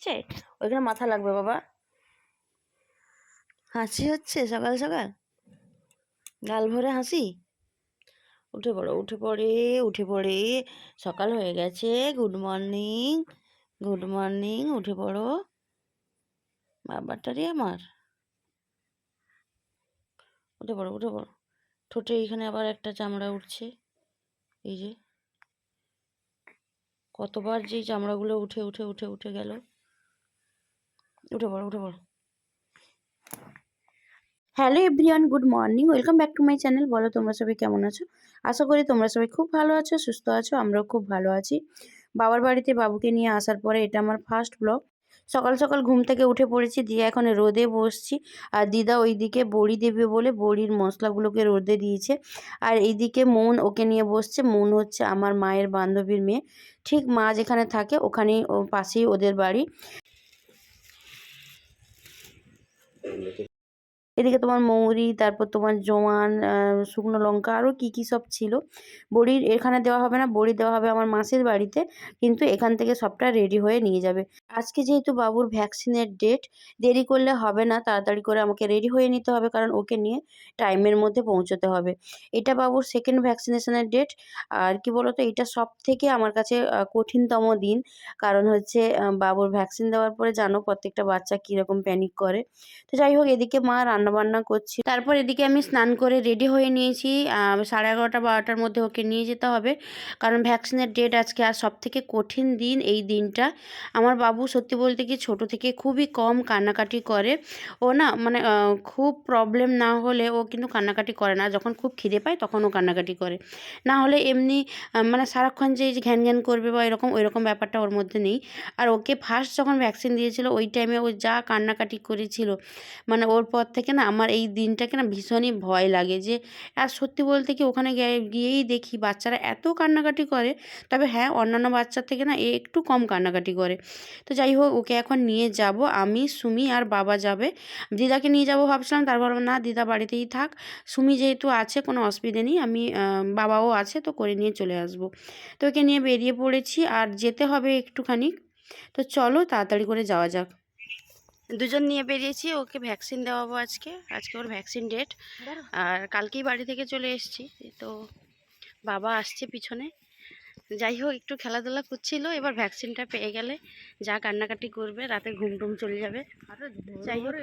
হচ্ছে? ওইখানে মাথা লাগবে, বাবা। হাসি হচ্ছে সকাল সকাল? গাল ভরে হাসি? উঠে পড়ো, উঠে পড়ে উঠে পড়ে। সকাল হয়ে গেছে। গুড মর্নিং গুড মর্নিং, উঠে পড়ো। বাবাটারি আমার। উঠে পড়ো উঠে পড়ো। ঠোঁটে এখানে আবার একটা চামড়া উঠছে। এই যে। কতবার যে চামড়াগুলো উঠে উঠে উঠে উঠে গেল। উঠে পড়ো উঠে পড়ো। Hello everyone good morning welcome back to my channel বলো তোমরা সবাই কেমন আছো? আশা করি তোমরা সবাই খুব ভালো আছো, সুস্থ আছো, আমরাও খুব ভালো আছি। বাবার বাড়িতে বাবুকে নিয়ে আসার পরে এটা আমার ফার্স্ট ব্লগ সকাল সকাল ঘুম থেকে উঠে পড়েছি, দিয়ে এখন রোদে বসছি। আর দিদা ওইদিকে বড়ি দেবে বলে বড়ির মশলাগুলোকে রোদে দিয়েছে। আর এইদিকে মন ওকে নিয়ে বসছে, মন হচ্ছে আমার মায়ের বান্ধবীর মেয়ে। ঠিক মা যেখানে থাকে ওখানেই পাশেই ওদের বাড়ি। এদিকে তোমার মৌরি, তারপর তোমার জোয়ান শুকনো লঙ্কা আরও কী কী সব ছিল। বড়ির এখানে দেওয়া হবে না, বড়ি দেওয়া হবে আমার মাসির বাড়িতে, কিন্তু এখান থেকে সবটা রেডি হয়ে নিয়ে যাবে। আজকে যেহেতু বাবুর ভ্যাকসিনের ডেট দেরি করলে হবে না। তাড়াতাড়ি করে আমাকে রেডি হয়ে নিতে হবে, কারণ ওকে নিয়ে টাইমের মধ্যে পৌঁছতে হবে। এটা বাবুর সেকেন্ড ভ্যাকসিনেশনের ডেট আর কি বলতো, এটা সব থেকে আমার কাছে কঠিনতম দিন। কারণ হচ্ছে বাবুর ভ্যাকসিন দেওয়ার পরে জানো প্রত্যেকটা বাচ্চা কীরকম প্যানিক করে। তো যাই হোক, এদিকে মা রান্না বান্না করছি। তারপর এদিকে আমি স্নান করে রেডি হয়ে নিয়েছি। সাড়ে এগারোটা, বারোটার মধ্যে ওকে নিয়ে যেতে হবে। কারণ ভ্যাকসিনের ডেট আজকে আর সব থেকে কঠিন দিন এই দিনটা। আমার বাবু সত্যি বলতে কি ছোট থেকে খুবই কম কান্নাকাটি করে। ও না মানে খুব প্রবলেম না হলে ও কিন্তু কান্নাকাটি করে না। যখন খুব খিদে পায় তখন ও কান্নাকাটি করে। না হলে এমনি মানে সারাক্ষণ যে ঘ্যান ঘ্যান করবে বা এরকম ওই রকম ব্যাপারটা ওর মধ্যে নেই। আর ওকে ফার্স্ট যখন ভ্যাকসিন দিয়েছিল, ওই টাইমে ও যা কান্নাকাটি করেছিল মানে ওর পর থেকে না আমার এই দিনটাকে না ভীষণই ভয় লাগে যে, আর সত্যি বলতে কি ওখানে গিয়ে- গিয়েই দেখি বাচ্চারা এত কান্নাকাটি করে। তবে হ্যাঁ অন্যান্য বাচ্চার থেকে না এ একটু কম কান্নাকাটি করে। তো যাই হোক ওকে এখন নিয়ে যাব। আমি সুমি আর বাবা যাবে। দিদাকে নিয়ে যাব ভাবছিলাম তারপর না দিদা বাড়িতেই থাক। সুমি যেহেতু আছে কোনো অসুবিধে নেই আমি বাবাও আছে তো করে নিয়ে চলে আসব। তো ওকে নিয়ে বেরিয়ে পড়েছি আর যেতে হবে একটুখানি। তো চলো তাড়াতাড়ি করে যাওয়া যাক। দুজন নিয়ে বেরিয়েছি ওকে ভ্যাকসিন দেওয়াবো আজকে। আজকে ওর ভ্যাকসিন ডেট। আর কালকেই বাড়ি থেকে চলে এসেছি তো বাবা আসছে পিছনে। যাই হোক একটু খেলাধুলা করছিল এবার ভ্যাকসিনটা পেয়ে গেলে যা কান্নাকাটি করবে রাতে ঘুম টুম চলে যাবে। যাই হোক।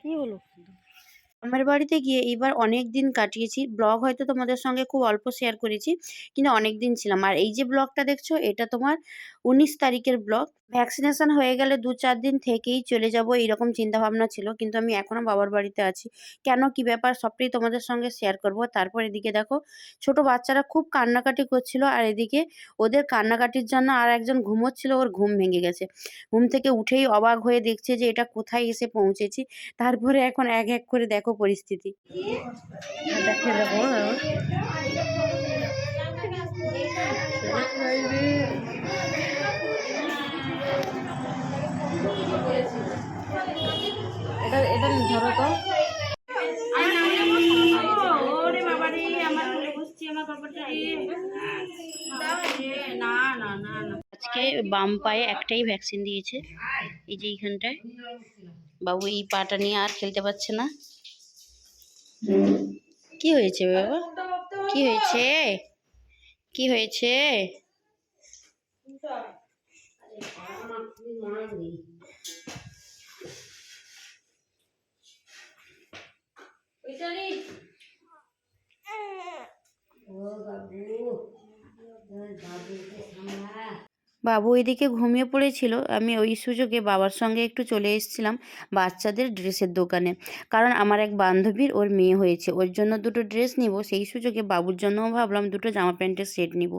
কী হলো? আমার বাড়িতে গিয়ে এইবার অনেক দিন কাটিয়েছি। ব্লগ হয়তো তোমাদের সঙ্গে খুব অল্প শেয়ার করেছি, কিন্তু অনেক দিন ছিলাম। আর এই যে ব্লগটা দেখছ, এটা তোমার উনিশ তারিখের ব্লগ। ভ্যাকসিনেশন হয়ে গেলে দু চার দিন থেকেই চলে যাব এইরকম চিন্তাভাবনা ছিল, কিন্তু আমি এখনও বাবার বাড়িতে আছি। কেন, কি ব্যাপার, সবটাই তোমাদের সঙ্গে শেয়ার করব। তারপর এদিকে দেখো, ছোট বাচ্চারা খুব কান্নাকাটি করছিল, আর এদিকে ওদের কান্নাকাটির জন্য আর একজন ঘুমোচ্ছিল, ওর ঘুম ভেঙে গেছে। ঘুম থেকে উঠেই অবাক হয়ে দেখছে যে এটা কোথায় এসে পৌঁছেছি। তারপরে এখন এক এক করে দেখো পরিস্থিতি। দেখো এটা এটা ধরো তো। আজকে বাম পায়ে একটাই ভ্যাকসিন দিয়েছে এই যে এইখানটায়। বাবু এই পাটা নিয়ে আর খেলতে পারছে না। কি হয়েছে বাবা? কি হয়েছে? কি হয়েছে? বাবু এদিকে ঘুমিয়ে পড়েছিল। আমি ওই সুযোগে বাবার সঙ্গে একটু চলে এসেছিলাম বাচ্চাদের ড্রেসের দোকানে। কারণ আমার এক বান্ধবীর ওর মেয়ে হয়েছে। ওর জন্য দুটো ড্রেস নিব, সেই সুযোগে বাবুর জন্যও ভাবলাম দুটো জামা প্যান্টের সেট নিব।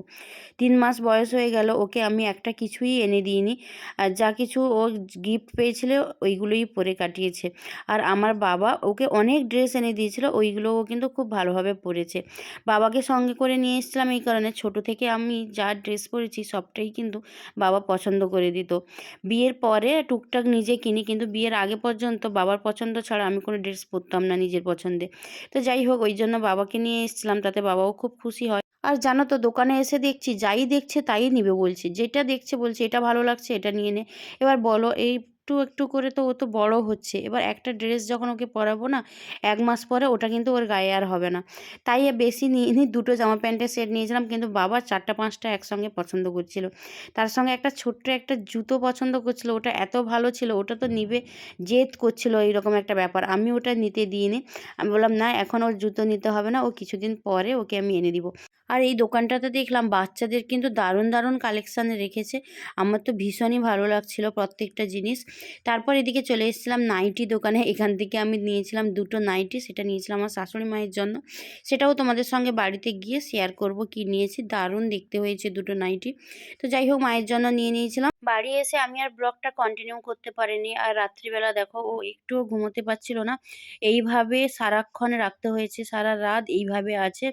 তিন মাস বয়স হয়ে গেল, ওকে আমি একটা কিছুই এনে দিইনি। আর যা কিছু ও গিফট পেয়েছিল, ওইগুলোই পরে কাটিয়েছে। আর আমার বাবা ওকে অনেক ড্রেস এনে দিয়েছিল ওইগুলো ও কিন্তু খুব ভালোভাবে পরেছে। বাবাকে সঙ্গে করে নিয়ে এসেছিলাম এই কারণে। ছোট থেকে আমি যা ড্রেস পরেছি, সবটাই কিন্তু বাবা পছন্দ করে দিত। বিয়ের পরে টুকটাক নিজে কিনি, কিন্তু বিয়ের আগে পর্যন্ত বাবার পছন্দ ছাড়া আমি কোনো ড্রেস পরতাম না নিজের পছন্দে। তো যাই হোক, ওই জন্য বাবাকে নিয়ে এসেছিলাম, তাতে বাবাও খুব খুশি হয়। আর জানো তো, দোকানে এসে দেখছি, যাই দেখছে তাই নিবে বলছে। যেটা দেখছে বলছে, এটা ভালো লাগছে, এটা নিয়ে নে। এবার বলো, এই একটু একটু করে তো ও তো বড় হচ্ছে। এবার একটা ড্রেস যখন ওকে পরাবো না, এক মাস পরে ওটা কিন্তু ওর গায়ে আর হবে না। তাই বেশি নিয়ে নি দুটো জামা প্যান্টের সেট নিয়েছিলাম, কিন্তু বাবা চারটা, পাঁচটা একসঙ্গে পছন্দ করছিল। তার সঙ্গে একটা ছোট্ট একটা জুতো পছন্দ করছিল, ওটা এত ভালো ছিল, ওটা তো নিবে, জেদ করছিল এইরকম একটা ব্যাপার। আমি ওটা নিতে দিইনি। আমি বললাম, না, এখন ওর জুতো নিতে হবে না, ও কিছুদিন পরে ওকে আমি এনে দিব। আর এই দোকানটাতে দেখলাম, বাচ্চাদের কিন্তু দারুণ দারুণ কালেকশানে রেখেছে। আমার তো ভীষণই ভালো লাগছিল প্রত্যেকটা জিনিস। তারপর এদিকে চলে এসেছিলাম নাইটি দোকানে। এখান থেকে আমি নিয়েছিলাম দুটো নাইটি, সেটা নিয়েছিলাম আমার শাশুড়ি মায়ের জন্য। সেটাও তোমাদের সঙ্গে বাড়িতে গিয়ে শেয়ার করব কি নিয়েছি। দারুণ দেখতে হয়েছে দুটো নাইটি। তো যাই হোক, মায়ের জন্য নিয়ে নিয়েছিলাম। বাড়ি এসে আমি আর ব্লগটা কন্টিনিউ করতে পারিনি। আর রাত্রিবেলা দেখো, ও একটুও ঘুমোতে পারছিল না। এইভাবে সারাক্ষণ রাখতে হয়েছে, সারা রাত এইভাবে আছে।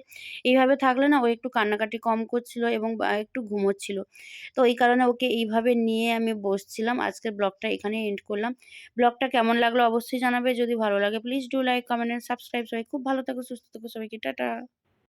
এইভাবে থাকলে না ও একটু কান্নাকাটি কম করছিল এবং একটু ঘুমোচ্ছিল। তো এই কারণে ওকে এইভাবে নিয়ে আমি বসছিলাম। আজকের ব্লগটা এখানে এন্ড করলাম। ব্লগটা কেমন লাগল অবশ্যই জানাবে। যদি ভালো লাগে please do like comment and subscribe সবাই খুব ভালো থাকো, সুস্থ থাকো সবাইকে। টাটা।